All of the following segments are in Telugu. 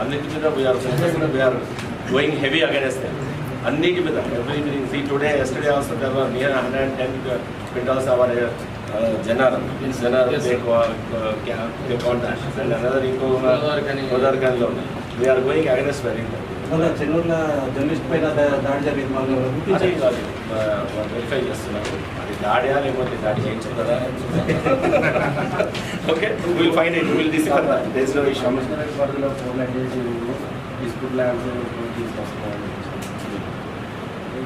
Unequivocal, we are successful. We are going heavy against them. Unequivocal. Every see today, yesterday also there were near 110 quintals our uh, general. Yes, general yes, they were uh, contact and another in Kodarkan loan. We are going against very. చెన్నూరులో జర్నలిస్ట్ పైన దాడి జరిగింది వాళ్ళు వెరిఫై చేస్తున్నారు. అది దాడియా లేకపోతే దాడి చేయించు కదా? Okay will find it will decipher this no issue commissionerate పరిధిలో ఫోన్ లైన్ చేసి డిస్ప్యూట్ ల్యాండ్స్ తీసుకొస్తున్నాను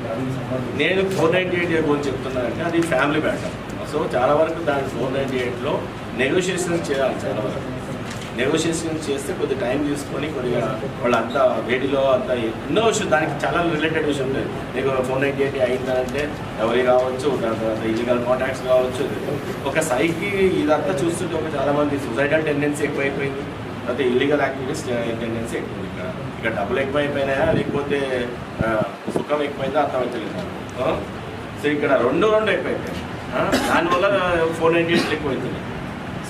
దానికి సంబంధించి నేను ఫోర్ నైంటీ ఎయిట్ గురించి చెప్తున్నానంటే అది ఫ్యామిలీ మ్యాటర్. సో చాలా వరకు దాని ఫోర్ నైంటీ ఎయిట్లో నెగోషియేషన్ చేయాలి చాలా వరకు. నెగోషియేషన్ చేస్తే కొద్ది టైం తీసుకొని కొద్దిగా వాళ్ళంతా వేడిలో అంతా ఎన్నో విషయం దానికి చాలా రిలేటెడ్ విషయం ఉంటుంది నీకు ఫోర్ నైన్టీ ఎయిట్ అయిందంటే ఎవరి కావచ్చు దాని తర్వాత ఇల్లీగల్ కాంటాక్ట్స్ కావచ్చు ఒక సైకి ఇదంతా చూస్తుంటే ఒక చాలా మంది సూసైడల్ టెండెన్సీ ఎక్కువైపోయింది. అయితే ఇల్లీగల్ యాక్టివిటీస్ టెండెన్సీ ఎక్కువ ఇక్కడ. ఇక్కడ డబ్బులు ఎక్కువైపోయినాయా లేకపోతే సుఖం ఎక్కువైందా అర్థమవుతలేదు సో ఇక్కడ రెండు రెండు ఎక్కువైపోయాయి దానివల్ల ఫోర్ నైన్టీ ఎయిట్ ఎక్కువైతున్నాయి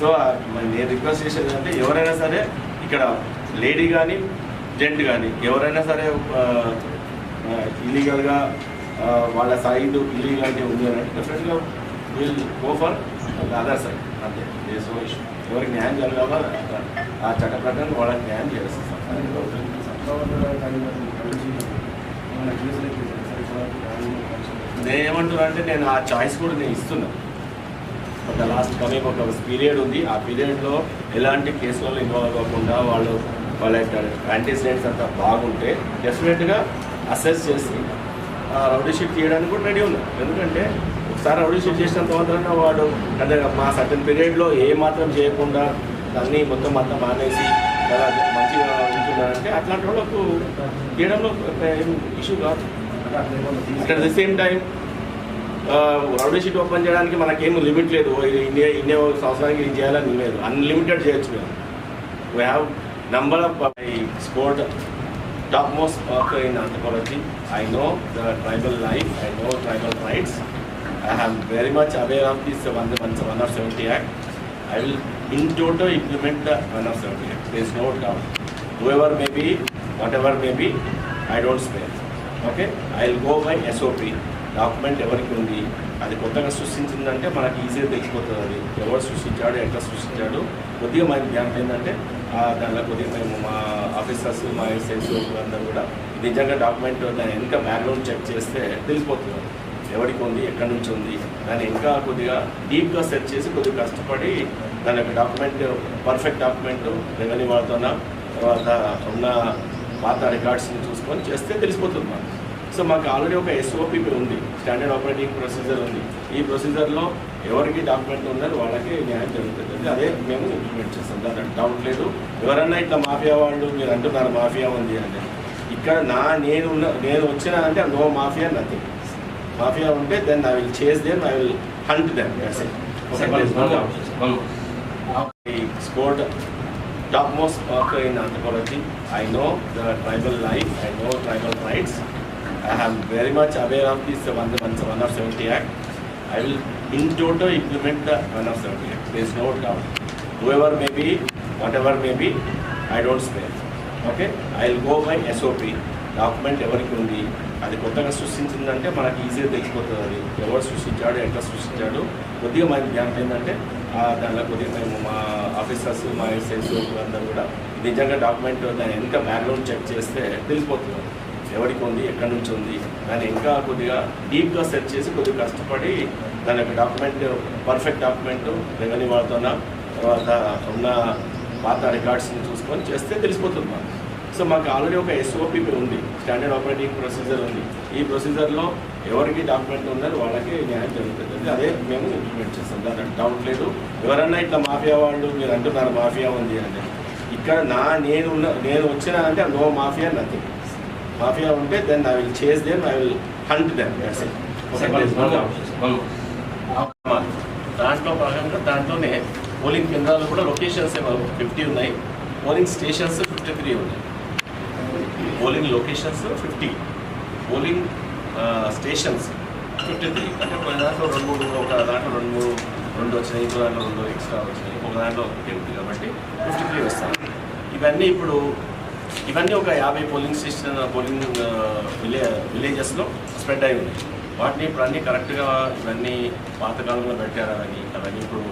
సో మరి నేను రిక్వెస్ట్ చేసేది అంటే ఎవరైనా సరే ఇక్కడ లేడీ కానీ జెంట్ కానీ ఎవరైనా సరే ఇల్లీగల్గా వాళ్ళ సైడ్ ఇల్లీగాలిటీ ఉంది అని అంటే డెఫినెట్గా will go for other side అంతే. దేస్ ఇష్యూ ఎవరికి న్యాయం జరగాలో ఆ చట్ట ప్రకారం వాళ్ళకి న్యాయం చేస్తాం సంస్థాగత నేను ఏమంటున్నా అంటే నేను ఆ చాయిస్ కూడా నేను ఇస్తున్నాను ఒక లాస్ట్ కమింగ్ ఒక పీరియడ్ ఉంది. ఆ పీరియడ్లో ఎలాంటి కేసులలో ఇన్వాల్వ్ అవ్వకుండా వాళ్ళు వాళ్ళ యొక్క యాంటీసిడెంట్స్ అంతా బాగుంటే డెఫినెట్గా అసెస్ చేసి రౌడీ చేయడానికి కూడా రెడీ ఉన్నారు. ఎందుకంటే ఒకసారి రౌడీ చేసిన చేసినంత వాడు అంటే మా సర్టన్ పీరియడ్లో ఏ మాత్రం చేయకుండా అన్నీ మొత్తం అంతా మానేసి మంచిగా ఉంటున్నారంటే అట్లాంటి వాళ్ళకు తీయడంలో ఏం ఇష్యూ కాదు. At the same time rowdy sheet open చేయడానికి మనకేం లిమిట్ లేదు ఓ ఇది ఇండియా ఇండియా సంవత్సరానికి ఇది చేయాలని లేదు అన్లిమిటెడ్ చేయొచ్చు మేము we have number of I sport top most worker in anthropology. I know the tribal life, I know tribal rights. I am very much aware of this one, one, one of 70 Act. I will in total implement the one of 70 Act. There is no doubt. Whoever may be, whatever may be, I don't spare. Okay I will go by SOP document ఎవరికి ఉంది అది కొత్తగా సృష్టించిందంటే మనకి ఈజీగా తెలిసిపోతుంది అది. ఎవరు సృష్టించాడు ఎట్లా సృష్టించాడు కొద్దిగా మనకి జ్ఞానం ఏంటంటే దాంట్లో దానిలో కొద్దిగా మేము మా ఆఫీసర్స్ మా ఎస్ఐస్ అందరూ కూడా నిజంగా డాక్యుమెంట్ దాని వెనుక బ్యాక్గ్రౌండ్ చెక్ చేస్తే తెలిసిపోతుంది. ఎవరికి ఉంది ఎక్కడి నుంచి ఉంది దాన్ని ఇంకా కొద్దిగా డీప్గా సెర్చ్ చేసి కొద్దిగా కష్టపడి దాని యొక్క డాక్యుమెంట్ పర్ఫెక్ట్ డాక్యుమెంట్ రెవెన్యూ వాళ్ళతోన తర్వాత ఉన్న పాత రికార్డ్స్ని చూసుకొని చేస్తే తెలిసిపోతుంది మాకు. సో మాకు ఆల్రెడీ ఒక ఎస్ఓపి ఉంది స్టాండర్డ్ ఆపరేటింగ్ ప్రొసీజర్ ఉంది. ఈ ప్రొసీజర్లో ఎవరికి డాక్యుమెంట్ ఉందని వాళ్ళకి న్యాయం జరుగుతుంది. అదే మేము ఇంప్లిమెంట్ చేస్తాం. దాంట్లో డౌట్ లేదు. ఎవరన్నా ఇట్లా మాఫియా వాళ్ళు మీరు అంటున్నారు మాఫియా ఉంది అని. ఇక్కడ నా నేను ఉన్న- నేను వచ్చిన అంటే నో మాఫియా నథింగ్ మాఫియా ఉంటే then I will chase them I will hunt I sport top most worker in anthropology. I know the tribal life, I know tribal rights. I am very much aware of this one, one, one of 70 Act. I will in total implement the one of 70 Act. There is no doubt. Whoever may be, whatever may be, I don't spare. Okay I will go by SOP document ఎవరికి ఉంది అది కొత్తగా సృష్టించిందంటే మనకి ఈజీగా తెలిసిపోతుంది అది ఎవరు సృష్టించాడు ఎట్లా సృష్టించాడు కొద్దిగా మనకి జ్ఞానం ఏంటంటే దానిలో కొద్దిగా మేము మా ఆఫీసర్స్ మా ఎస్ఎస్ అందరూ కూడా నిజంగా డాక్యుమెంట్ దాని ఎంత బ్యాక్గ్రౌండ్ చెక్ చేస్తే తెలిసిపోతుంది ఎవరికి ఉంది ఎక్కడి నుంచి ఉంది దాన్ని ఇంకా కొద్దిగా డీప్గా సెర్చ్ చేసి కొద్దిగా కష్టపడి దాని యొక్క డాక్యుమెంట్ పర్ఫెక్ట్ డాక్యుమెంట్ రెవెన్యూ వాళ్ళతోన తర్వాత ఉన్న పాత రికార్డ్స్ని చూసుకొని చేస్తే తెలిసిపోతుంది మాకు. సో మాకు ఆల్రెడీ ఒక ఎస్ఓపి ఉంది స్టాండర్డ్ ఆపరేటింగ్ ప్రొసీజర్ ఉంది. ఈ ప్రొసీజర్లో ఎవరికి డాక్యుమెంట్ ఉందని వాళ్ళకి న్యాయం జరుగుతుంది. అదే మేము ఇంప్లిమెంట్ చేస్తాం. దాని డౌట్ లేదు. ఎవరన్నా ఇట్లా మాఫియా వాళ్ళు మీరు అంటున్నారు మాఫియా ఉంది అంటే ఇక్కడ నా నేను ఉన్న నేను వచ్చిన అంటే నో మాఫియా నథింగ్ మాఫియా ఉంటే then I will chase them I will hunt them దాంట్లో భాగంగా దాంట్లోనే పోలింగ్ కేంద్రాలు కూడా లొకేషన్స్ ఫిఫ్టీ ఉన్నాయి. పోలింగ్ స్టేషన్స్ ఫిఫ్టీ త్రీ ఉన్నాయి. Polling locations fifty polling stations fifty three అంటే ఒక దాంట్లో రెండు మూడు ఒక దాంట్లో రెండు మూడు రెండు వచ్చినాయి ఇంకో దాంట్లో రెండు ఎక్స్ట్రా వచ్చినాయి. ఒక దాంట్లో ఒకటి కాబట్టి ఫిఫ్టీ త్రీ వస్తాయి. ఇవన్నీ ఇప్పుడు ఇవన్నీ ఒక యాభై పోలింగ్ స్టేషన్ పోలింగ్ విలే విలేజెస్లో స్ప్రెడ్ అయి ఉన్నాయి. వాటిని ఇప్పుడు అన్నీ కరెక్ట్గా ఇవన్నీ పాతకాలంలో పెట్టారని అవన్నీ ఇప్పుడు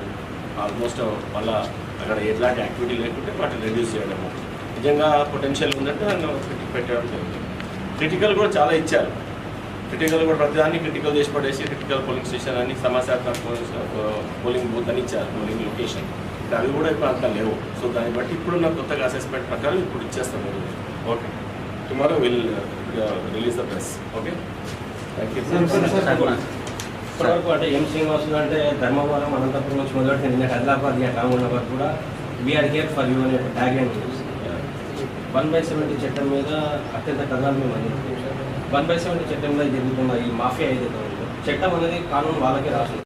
ఆల్మోస్ట్ మళ్ళా అక్కడ ఎలాంటి యాక్టివిటీ లేకుంటే వాటిని రెడ్యూస్ చేయడము. నిజంగా పొటెన్షియల్ ఉందంటే దాన్ని పెట్టడం జరిగింది. క్రిటికల్ కూడా చాలా ఇచ్చారు. క్రిటికల్ కూడా ప్రతిదాన్ని క్రిటికల్ చేసి పడేసి క్రిటికల్ పోలింగ్ స్టేషన్ అని సమస్యాత్మక పోలింగ్ బూత్ అని ఇచ్చారు పోలింగ్ లొకేషన్. ఇప్పుడు అవి కూడా ఇప్పుడు అంత లేవు. సో దాన్ని బట్టి ఇప్పుడున్న కొత్తగా అసెస్మెంట్ ప్రకారం ఇప్పుడు ఇచ్చేస్తాం okay tomorrow will release the press okay thank you ఇప్పటివరకు అంటే ఎం శ్రీనివాసులు అంటే ధర్మవరం అనంతపురం నుంచి మొదటి నిన్న హైదరాబాద్ రామన్నబాద్ కూడా వీఆర్ హియర్ ఫర్ యూ అనే tag line one by seventy చట్టం మీద అత్యంత కథనాలు మేము అందించాం వన్ బై సెవెంటీ చట్టంలో జరుగుతున్న ఈ మాఫియా ఏదైతే ఉందో చట్టం అనేది కానూన్ వాళ్ళకే రాసింది